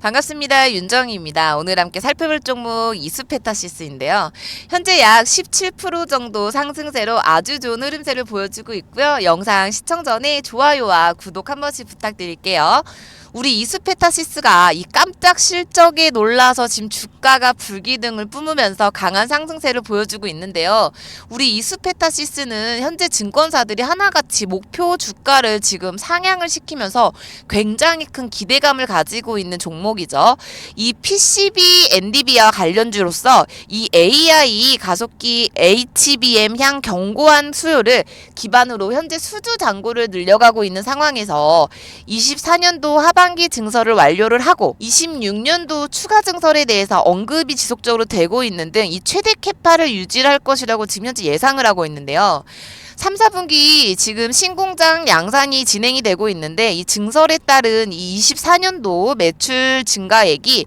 반갑습니다. 윤정희입니다. 오늘 함께 살펴볼 종목 이수페타시스인데요. 현재 약 17% 정도 상승세로 아주 좋은 흐름세를 보여주고 있고요. 영상 시청 전에 좋아요와 구독 한 번씩 부탁드릴게요. 우리 이수페타시스가 이 깜짝 실적에 놀라서 지금 주가가 불기등을 뿜으면서 강한 상승세를 보여주고 있는데요. 우리 이수페타시스는 현재 증권사들이 하나같이 목표 주가를 지금 상향을 시키면서 굉장히 큰 기대감을 가지고 있는 종목이죠. 이 PCB 엔디비아 관련주로서 이 AI 가속기 HBM 향 견고한 수요를 기반으로 현재 수주 잔고를 늘려가고 있는 상황에서 24년도 하반 기 증설을 완료를 하고 26년도 추가 증설에 대해서 언급이 지속적으로 되고 있는 등 이 최대 캐파를 유지할 것이라고 지금 현재 예상을 하고 있는데요. 3, 4분기 지금 신공장 양산이 진행이 되고 있는데 이 증설에 따른 이 24년도 매출 증가액이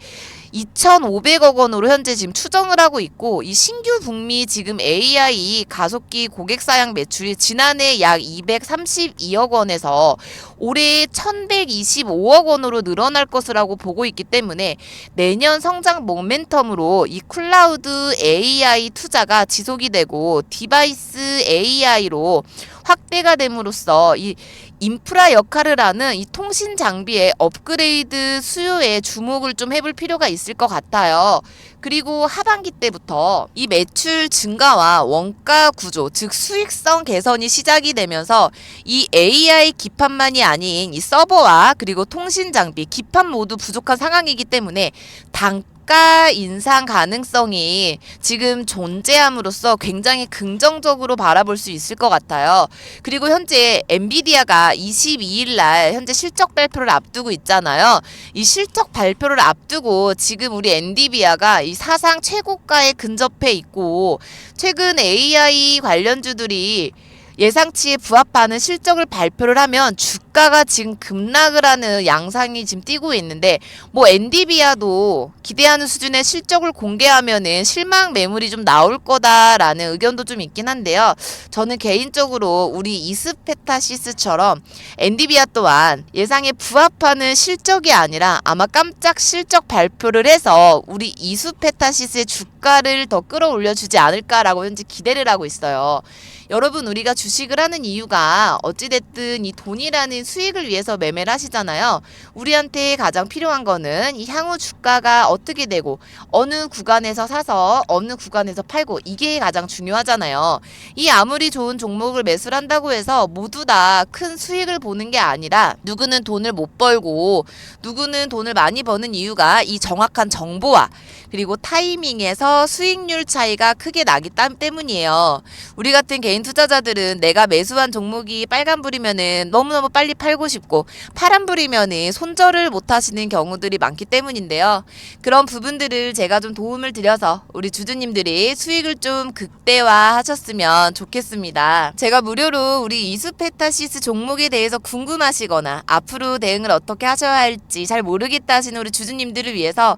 2,500억 원으로 현재 지금 추정을 하고 있고 이 신규 북미 지금 AI 가속기 고객 사양 매출이 지난해 약 232억 원에서 올해 1,125억 원으로 늘어날 것이라고 보고 있기 때문에 내년 성장 모멘텀으로 이 클라우드 AI 투자가 지속이 되고 디바이스 AI로 확대가 됨으로써 이 인프라 역할을 하는 이 통신 장비의 업그레이드 수요에 주목을 좀 해볼 필요가 있을 것 같아요. 그리고 하반기 때부터 이 매출 증가와 원가 구조, 즉 수익성 개선이 시작이 되면서 이 AI 기판만이 아닌 이 서버와 그리고 통신 장비, 기판 모두 부족한 상황이기 때문에 당 가 인상 가능성이 지금 존재함으로써 굉장히 긍정적으로 바라볼 수 있을 것 같아요. 그리고 현재 엔비디아가 22일 날 현재 실적 발표를 앞두고 있잖아요. 이 실적 발표를 앞두고 지금 우리 엔디비아가 이 사상 최고가에 근접해 있고 최근 AI 관련주들이 예상치에 부합하는 실적을 발표를 하면 주 가가 지금 급락을 하는 양상이 지금 띄고 있는데 뭐 엔디비아도 기대하는 수준의 실적을 공개하면은 실망 매물이 좀 나올 거다라는 의견도 좀 있긴 한데요. 저는 개인적으로 우리 이스페타시스처럼 엔디비아 또한 예상에 부합하는 실적이 아니라 아마 깜짝 실적 발표를 해서 우리 이수페타시스의 주가를 더 끌어올려 주지 않을까라고 현재 기대를 하고 있어요. 여러분 우리가 주식을 하는 이유가 어찌됐든 이 돈이라는 수익을 위해서 매매를 하시잖아요. 우리한테 가장 필요한 거는 이 향후 주가가 어떻게 되고 어느 구간에서 사서 어느 구간에서 팔고 이게 가장 중요하잖아요. 이 아무리 좋은 종목을 매수를 한다고 해서 모두 다 큰 수익을 보는 게 아니라 누구는 돈을 못 벌고 누구는 돈을 많이 버는 이유가 이 정확한 정보와 그리고 타이밍에서 수익률 차이가 크게 나기 땀 때문이에요. 우리 같은 개인 투자자들은 내가 매수한 종목이 빨간불이면은 너무너무 빨리 팔고 싶고 파란불이면은 손절을 못 하시는 경우들이 많기 때문인데요. 그런 부분들을 제가 좀 도움을 드려서 우리 주주님들이 수익을 좀 극대화 하셨으면 좋겠습니다. 제가 무료로 우리 이수페타시스 종목에 대해서 궁금하시거나 앞으로 대응을 어떻게 하셔야 할지 잘 모르겠다 하시는 우리 주주님들을 위해서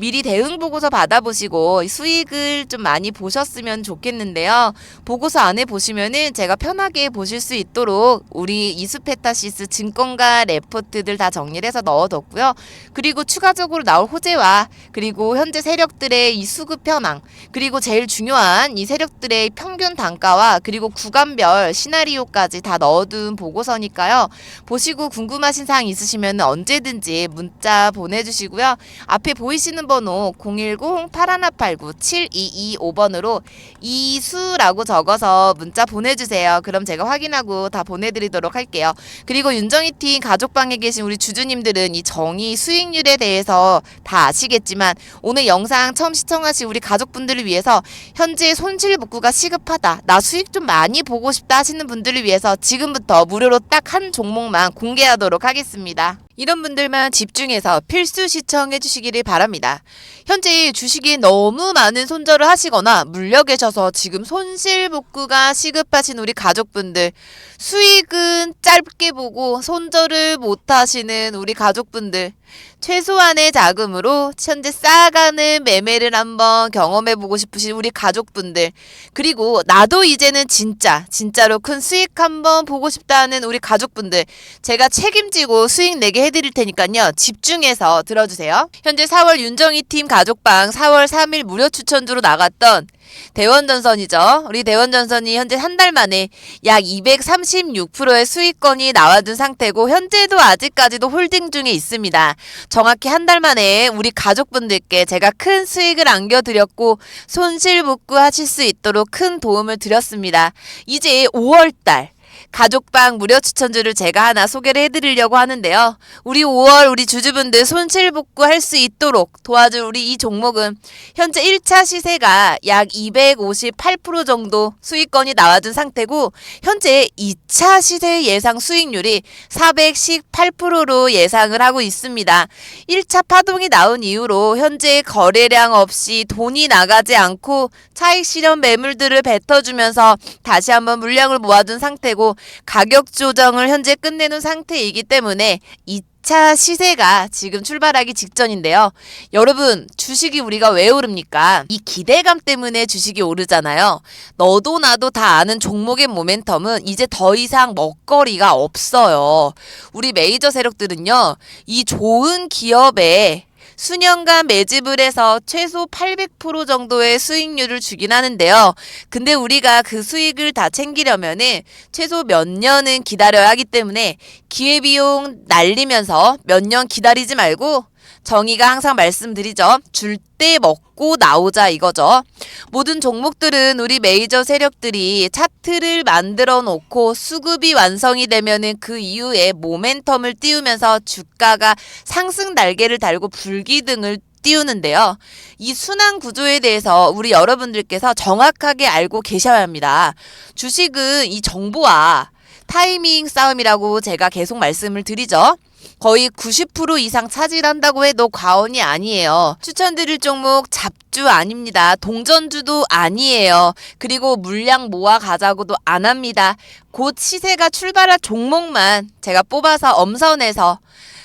미리 대응 보고서 받아보시고 수익을 좀 많이 보셨으면 좋겠는데요. 보고서 안에 보시면은 제가 편하게 보실 수 있도록 우리 이수페타시스 증권가 레포트들 다 정리를 해서 넣어뒀고요. 그리고 추가적으로 나올 호재와 그리고 현재 세력들의 이 수급 현황 그리고 제일 중요한 이 세력들의 평균 단가와 그리고 구간별 시나리오까지 다 넣어둔 보고서니까요. 보시고 궁금하신 사항 있으시면 언제든지 문자 보내주시고요. 앞에 보이시는 번호 010-8189-7225번으로 이수라고 적어서 문자 보내주세요. 그럼 제가 확인하고 다 보내드리도록 할게요. 그리고 윤정희팀 가족방에 계신 우리 주주님들은 이 정의 수익률에 대해서 다 아시겠지만 오늘 영상 처음 시청하신 우리 가족분들을 위해서 현재 손실 복구가 시급하다. 나 수익 좀 많이 보고 싶다 하시는 분들을 위해서 지금부터 무료로 딱 한 종목만 공개하도록 하겠습니다. 이런 분들만 집중해서 필수 시청해 주시기를 바랍니다. 현재 주식이 너무 많은 손절을 하시거나 물려 계셔서 지금 손실 복구가 시급하신 우리 가족분들 수익은 짧게 보고 손절을 못 하시는 우리 가족분들 최소한의 자금으로 현재 쌓아가는 매매를 한번 경험해보고 싶으신 우리 가족분들 그리고 나도 이제는 진짜 진짜로 큰 수익 한번 보고 싶다는 우리 가족분들 제가 책임지고 수익 내게 해드릴 테니까요. 집중해서 들어주세요. 현재 4월 윤정희 팀 가족방 4월 3일 무료 추천주로 나갔던 대원전선이죠. 우리 대원전선이 현재 한 달 만에 약 236%의 수익권이 나와준 상태고 현재도 아직까지도 홀딩 중에 있습니다. 정확히 한 달 만에 우리 가족분들께 제가 큰 수익을 안겨드렸고 손실 복구하실 수 있도록 큰 도움을 드렸습니다. 이제 5월달 가족방 무료 추천주를 제가 하나 소개를 해드리려고 하는데요. 우리 5월 우리 주주분들 손실복구 할 수 있도록 도와줄 우리 이 종목은 현재 1차 시세가 약 258% 정도 수익권이 나와준 상태고 현재 2차 시세 예상 수익률이 418%로 예상을 하고 있습니다. 1차 파동이 나온 이후로 현재 거래량 없이 돈이 나가지 않고 차익 실현 매물들을 뱉어주면서 다시 한번 물량을 모아둔 상태고 가격 조정을 현재 끝내놓은 상태이기 때문에 2차 시세가 지금 출발하기 직전인데요. 여러분, 주식이 우리가 왜 오릅니까? 이 기대감 때문에 주식이 오르잖아요. 너도 나도 다 아는 종목의 모멘텀은 이제 더 이상 먹거리가 없어요. 우리 메이저 세력들은요, 이 좋은 기업에 수년간 매집을 해서 최소 800% 정도의 수익률을 주긴 하는데요. 근데 우리가 그 수익을 다 챙기려면은 최소 몇 년은 기다려야 하기 때문에 기회비용 날리면서 몇 년 기다리지 말고 정의가 항상 말씀드리죠. 줄 때 먹고 나오자 이거죠. 모든 종목들은 우리 메이저 세력들이 차트를 만들어 놓고 수급이 완성이 되면은 그 이후에 모멘텀을 띄우면서 주가가 상승 날개를 달고 불기등을 띄우는데요. 이 순환 구조에 대해서 우리 여러분들께서 정확하게 알고 계셔야 합니다. 주식은 이 정보와 타이밍 싸움이라고 제가 계속 말씀을 드리죠. 거의 90% 이상 차지한다고 해도 과언이 아니에요. 추천드릴 종목 잡주 아닙니다. 동전주도 아니에요. 그리고 물량 모아 가자고도 안 합니다. 곧 시세가 출발할 종목만 제가 뽑아서 엄선해서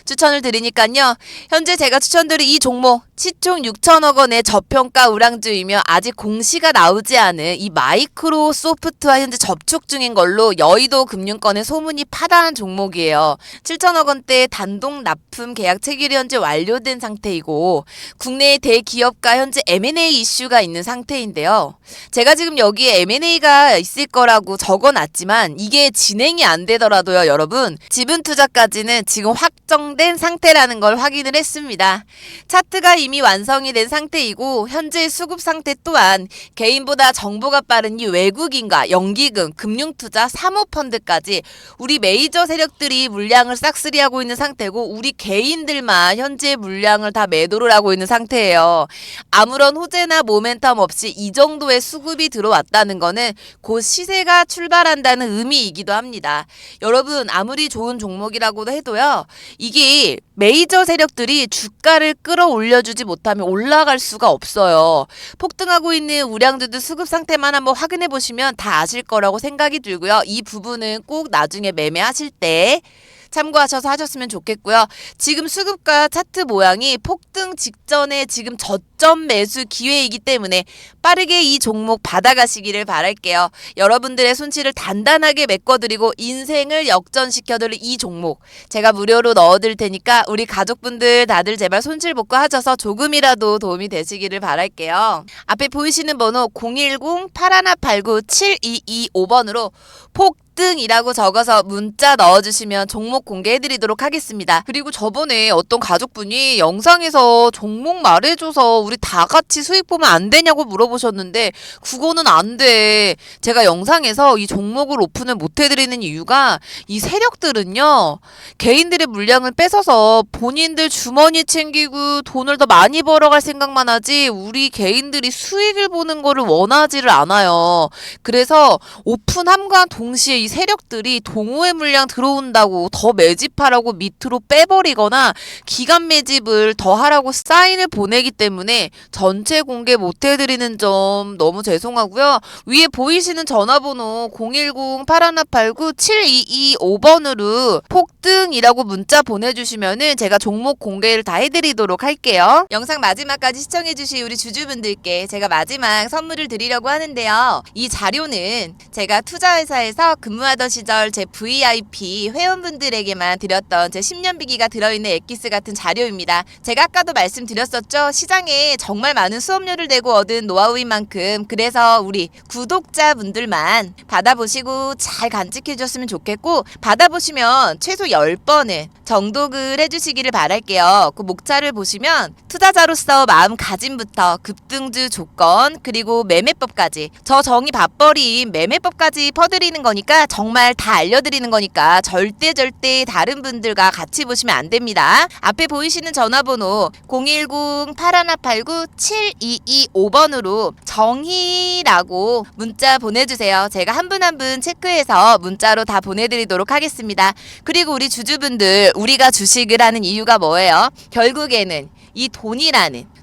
추천을 드리니까요. 현재 제가 추천드린 이 종목 시총 6천억 원의 저평가 우량주이며 아직 공시가 나오지 않은 이 마이크로 소프트와 현재 접촉 중인 걸로 여의도 금융권의 소문이 파다한 종목이에요. 7천억 원대 단독 납품 계약 체결이 현재 완료된 상태이고 국내의 대기업과 현재 M&A 이슈가 있는 상태인데요. 제가 지금 여기에 M&A가 있을 거라고 적어놨지만 이게 진행이 안 되더라도요, 여러분. 지분 투자까지는 지금 확정된 상태라는 걸 확인을 했습니다. 차트가 이미 완성이 된 상태이고 현재 수급 상태 또한 개인보다 정보가 빠른 이 외국인과 연기금, 금융투자, 사모펀드까지 우리 메이저 세력들이 물량을 싹쓸이하고 있는 상태고 우리 개인들만 현재 물량을 다 매도를 하고 있는 상태예요. 아무런 호재나 모멘텀 없이 이 정도의 수급이 들어왔다는 거는 곧 시세가 출발한다는 의미이기도 합니다. 여러분 아무리 좋은 종목이라고도 해도요. 이게 메이저 세력들이 주가를 끌어올려주 지 못하면 올라갈 수가 없어요. 폭등하고 있는 우량주들 수급 상태만 한번 확인해 보시면 다 아실 거라고 생각이 들고요. 이 부분은 꼭 나중에 매매하실 때 참고하셔서 하셨으면 좋겠고요. 지금 수급과 차트 모양이 폭등 직전에 지금 저점 매수 기회이기 때문에 빠르게 이 종목 받아가시기를 바랄게요. 여러분들의 손실을 단단하게 메꿔드리고 인생을 역전시켜드릴 이 종목 제가 무료로 넣어드릴 테니까 우리 가족분들 다들 제발 손실 복구 하셔서 조금이라도 도움이 되시기를 바랄게요. 앞에 보이시는 번호 010-8189-7225번으로 폭 등이라고 적어서 문자 넣어주시면 종목 공개해드리도록 하겠습니다. 그리고 저번에 어떤 가족분이 영상에서 종목 말해줘서 우리 다 같이 수익 보면 안 되냐고 물어보셨는데 그거는 안 돼. 제가 영상에서 이 종목을 오픈을 못 해드리는 이유가 이 세력들은요 개인들의 물량을 뺏어서 본인들 주머니 챙기고 돈을 더 많이 벌어갈 생각만 하지 우리 개인들이 수익을 보는 거를 원하지를 않아요. 그래서 오픈함과 동시에 이 세력들이 동호회 물량 들어온다고 더 매집하라고 밑으로 빼버리거나 기간 매집을 더 하라고 사인을 보내기 때문에 전체 공개 못 해드리는 점 너무 죄송하고요. 위에 보이시는 전화번호 010-8189-7225번으로 폭등이라고 문자 보내주시면은 제가 종목 공개를 다 해드리도록 할게요. 영상 마지막까지 시청해주신 우리 주주분들께 제가 마지막 선물을 드리려고 하는데요. 이 자료는 제가 투자회사에서 근무하던 시절 제 VIP 회원분들에게만 드렸던 제 10년 비기가 들어있는 엑기스 같은 자료입니다. 제가 아까도 말씀드렸었죠. 시장에 정말 많은 수업료를 내고 얻은 노하우인 만큼 그래서 우리 구독자분들만 받아보시고 잘 간직해 줬으면 좋겠고 받아보시면 최소 10번은 정독을 해주시기를 바랄게요. 그 목차를 보시면 투자자로서 마음가짐부터 급등주 조건 그리고 매매법까지 저 정의 밥벌이인 매매법까지 퍼드리는 거니까 정말 다 알려드리는 거니까 절대 절대 다른 분들과 같이 보시면 안 됩니다. 앞에 보이시는 전화번호 010-8189-7225번으로 정희라고 문자 보내주세요. 제가 한 분 한 분 체크해서 문자로 다 보내드리도록 하겠습니다. 그리고 우리 주주분들 우리가 주식을 하는 이유가 뭐예요? 결국에는 이 돈이라는